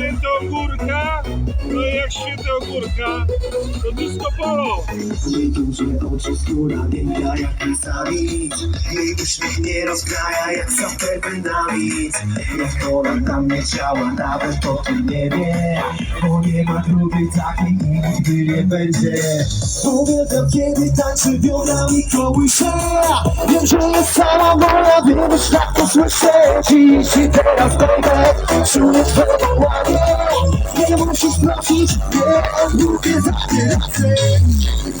Então, por cá. No jak święte ogórka, to disco polo. Jej duże oczy, skóra jak krystalid Jej uśmiech nie rozkraja jak sam dynamit Jak ona tam nie chciała, nawet o tym nie wie Bo nie ma drugiej takiej nigdy nie będzie Uwielbiam kiedy tańczy biodrami kołysze Wiem, że jest sama moja, wiem już jak to słyszę i teraz baby, czuję twoją łanie Nie musisz prosić, nie, lubię zabierać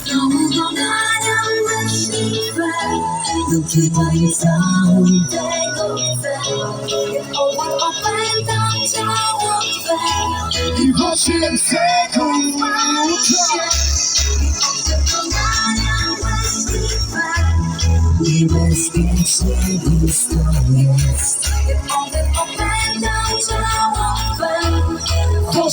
Znowu doganiam myśliwe całą tego chcę Jak opętam ciało Twe I w osiem sekund Doganiam myśliwe Niebezpiecznie blisko jest. Jak ogień opętam ciało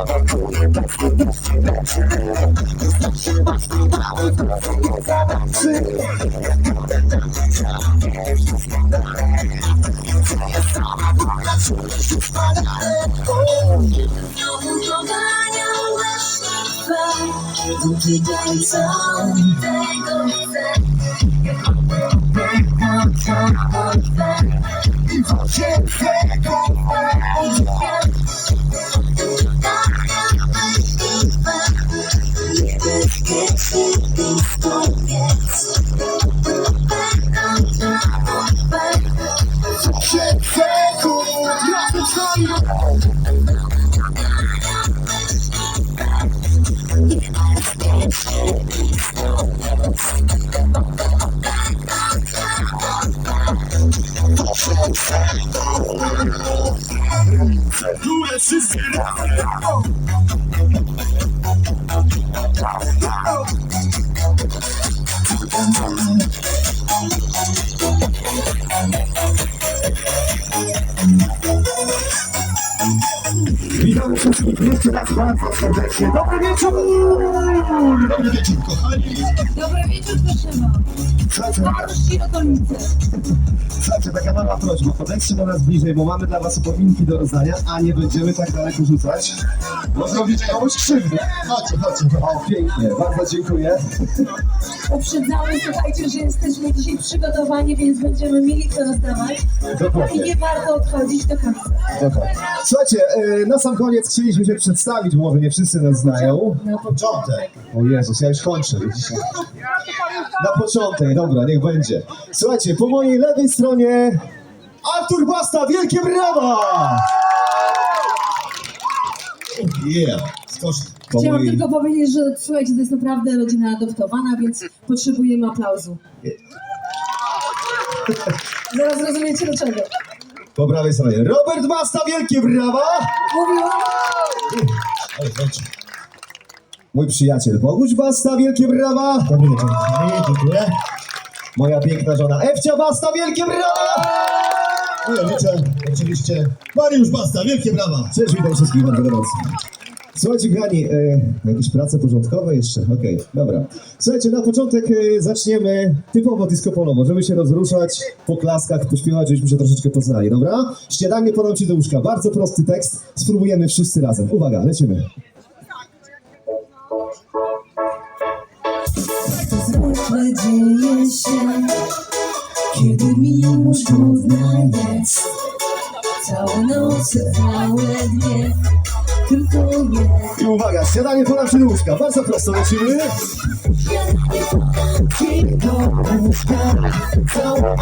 myśliwe Dotykaj całą tego bardzo serdecznie. Dobry wieczór! Dobry wieczór, kochani. Dobry wieczór, Katrzyna. Słuchajcie, taka mała prośba. Podejdźcie do nas bliżej, bo mamy dla was upomnienki do rozdania, a nie będziemy tak daleko rzucać. Bo zrobicie komuś krzywdę. Chodźcie, chodźcie. O, pięknie. Bardzo dziękuję. Uprzedzamy, słuchajcie, że jesteśmy dzisiaj przygotowani, więc będziemy mieli co rozdawać. I nie warto odchodzić do końca. Dokładnie. Słuchajcie, e, na sam koniec chcieliśmy się przedstawić, bo może nie wszyscy nas znają. Na początek. O Jezus, ja już kończę. widzicie? Na początek, dobra, niech będzie. Słuchajcie, po mojej lewej stronie Artur Basta, wielkie brawa! Yeah. Po Chciałam mojej... tylko powiedzieć, że słuchajcie, to jest naprawdę rodzina adoptowana, więc potrzebujemy aplauzu. Zaraz zrozumiecie dlaczego. Po prawej stronie Robert Basta, wielkie brawa! Mówiłam, Mój przyjaciel Boguś Basta, wielkie brawa! Dobry wieczór. Dziękuję. Moja piękna żona Ewcia Basta, wielkie brawa! Ja życzę oczywiście Mariusz Basta, wielkie brawa! Cześć, witam wszystkich bardzo gorąco. Słuchajcie, kochani, e, jakieś prace porządkowe jeszcze? Okej, dobra. Słuchajcie, na początek e, zaczniemy typowo disco polo. Możemy się rozruszać, po klaskach, pośpiewać, żebyśmy się troszeczkę poznali, dobra? Śniadanie podam ci do łóżka. Bardzo prosty tekst. Spróbujemy wszyscy razem. Uwaga, lecimy. ale dzieje się Kiedy miłość główna jest. Całe noce, całe dnie Tylko nie. I uwaga, siadanie po naszej łóżka Bardzo prosto lecimy. Tylko łóżka Cała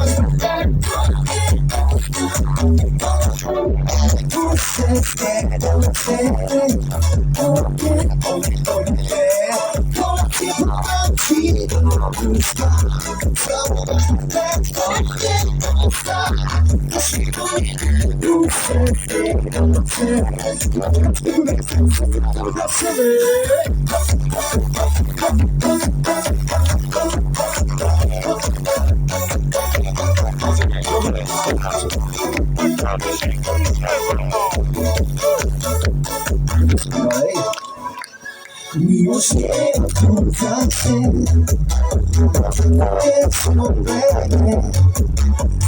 Puszczę, puszczę, puszczę, puszczę, puszczę, It's so bad.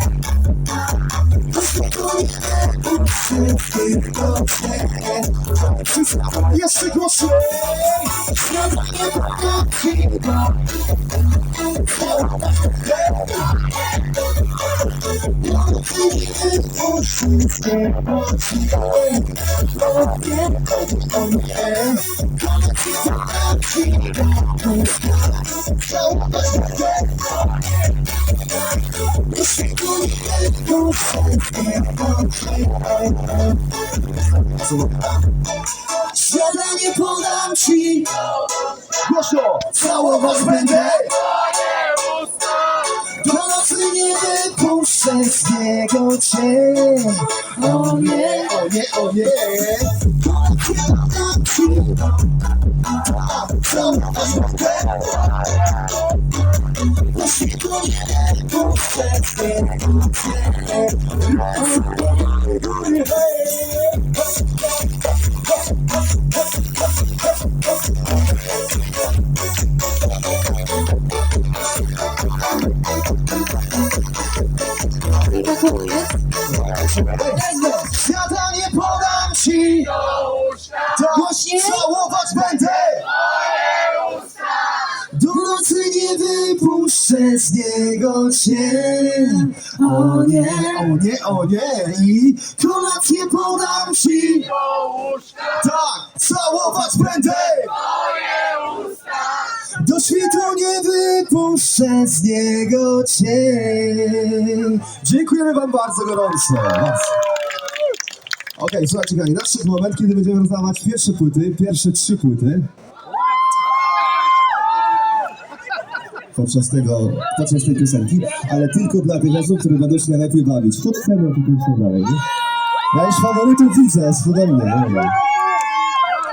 nie jeszcze głośniej Świata nie podam ci. Głośno Całować będę It's Diego Che. Oh yeah, oh yeah, oh yeah. Oh, Świata nie podam ci. Głośniej? całować będę. Do nocy nie wypuszczę z niego cię O nie, o nie, o nie. I kolację podam ci. Tak, całować będę świtu nie wypuszczę z niego cię. Dziękujemy wam bardzo gorąco. Okej, słuchajcie, kochani, nadszedł moment, kiedy będziemy rozdawać pierwsze płyty, pierwsze trzy płyty. Podczas tego, podczas tej piosenki, ale tylko dla tych osób, które będą się najlepiej bawić. Pod sceną to pójść dalej? Ja już faworytów widzę, jest podobnie.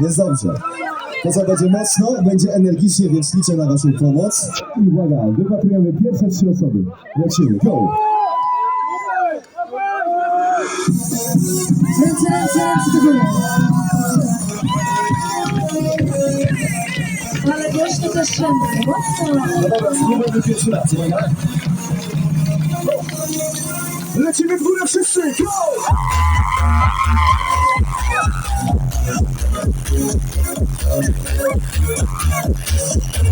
Jest dobrze. To będzie mocno, będzie energicznie, więc liczę na waszą pomoc. I uwaga, wypatrujemy pierwsze trzy osoby. Lecimy, go! Ręce, ręce, ręce do góry. Ale głośno też szędy. Mocno. No dobra, spróbujmy pierwszy raz, uwaga. Lecimy w górę wszyscy, go!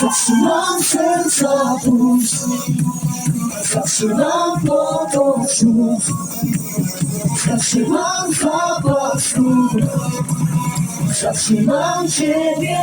Zatrzymam serca puls Zatrzymam potok słów Zatrzymam zapach słów Zatrzymam ciebie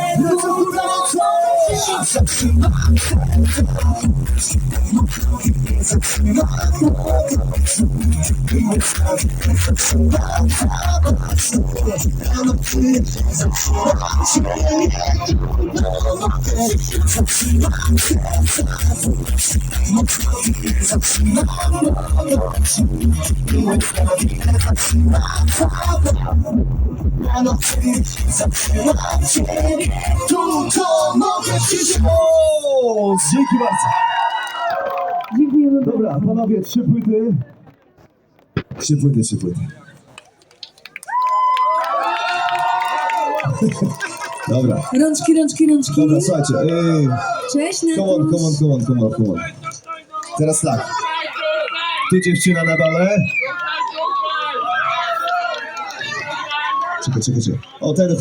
dzięki bardzo. Dobra, panowie, trzy płyty. Trzy płyty, trzy płyty. Dobra, Rączki, rączki, rączki. dobra, słuchajcie. Yy, Cześć, come on, come on, come on, come on, come on. Teraz tak. Tu dziewczyna na dole. Czekaj, czekaj, czekaj. O, ten, yy,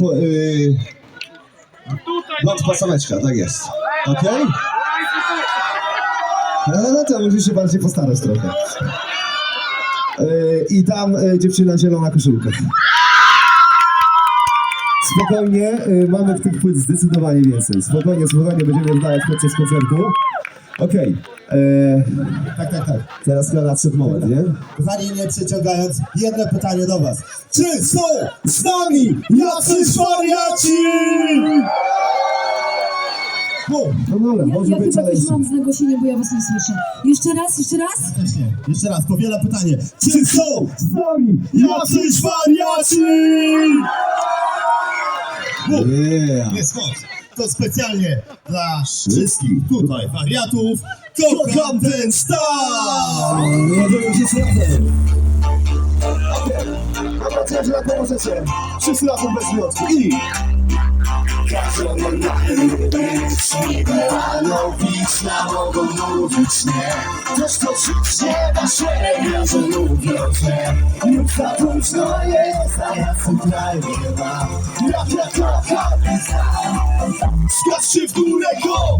Tutaj, Blond pasameczka, tak jest. Okej? No to musisz się bardziej postarać trochę. Yy, I tam yy, dziewczyna zielona koszulka. Spokojnie, yy, mamy w tych płyt zdecydowanie więcej. Spokojnie, spokojnie będziemy rozdawać podczas koncertu. Okej. Tak, tak, tak. Teraz chyba nadszedł moment, nie? Kochani, nie przeciągając, jedno pytanie do was. Czy są z nami jacyś wariaci? No dobra, Ja, może ja być, chyba ale... też mam zagłoszenie, bo ja was nie słyszę. Jeszcze raz, jeszcze raz? Też nie. Jeszcze raz, powiela pytanie. Czy są Z nami! jacyś wariaci? Yeah! Nie skąd. To specjalnie dla Wszystkich. tutaj wariatów. Kocham ten stan! No razem. Okej. Że nam pomożecie. Wszyscy razem bez wyjątku. I... Nic nie była nowicna, mogą mówić nie Prosto życie nasze razy mówią nie Jutro późno jest, a ja futbol nie ma Lata kocha, skacz się w górę, go!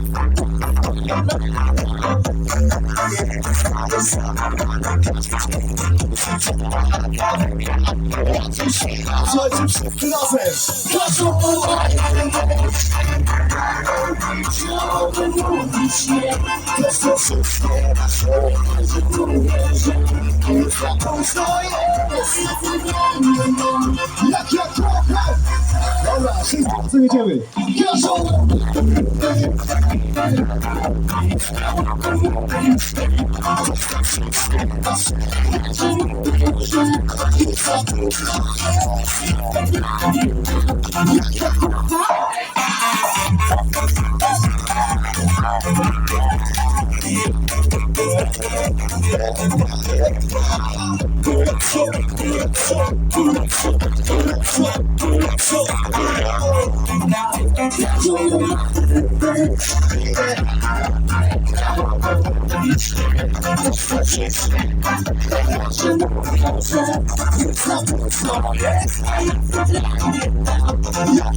Trochę! Dobra, wszyscy jedziemy! Thank you.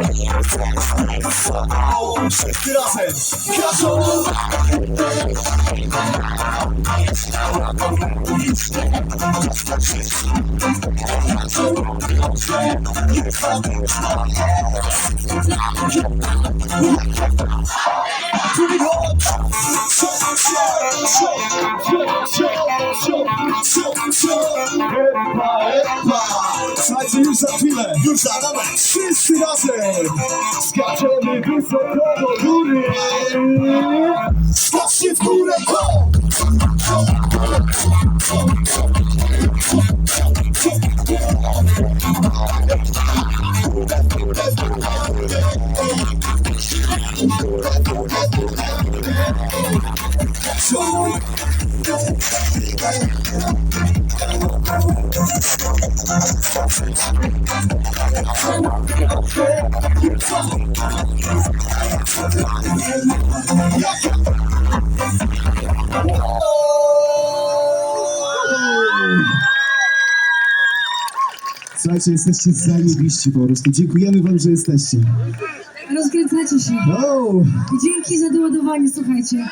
Epa, epa. Za chwilę, już za dawaj, wszyscy razem skaczemy wysoko do góry. Skaczcie w górę, go! Słuchajcie, jesteście zajebiści po prostu. Dziękujemy wam, że jesteście. Rozkręcacie się. Oh, Dzięki za doładowanie, słuchajcie.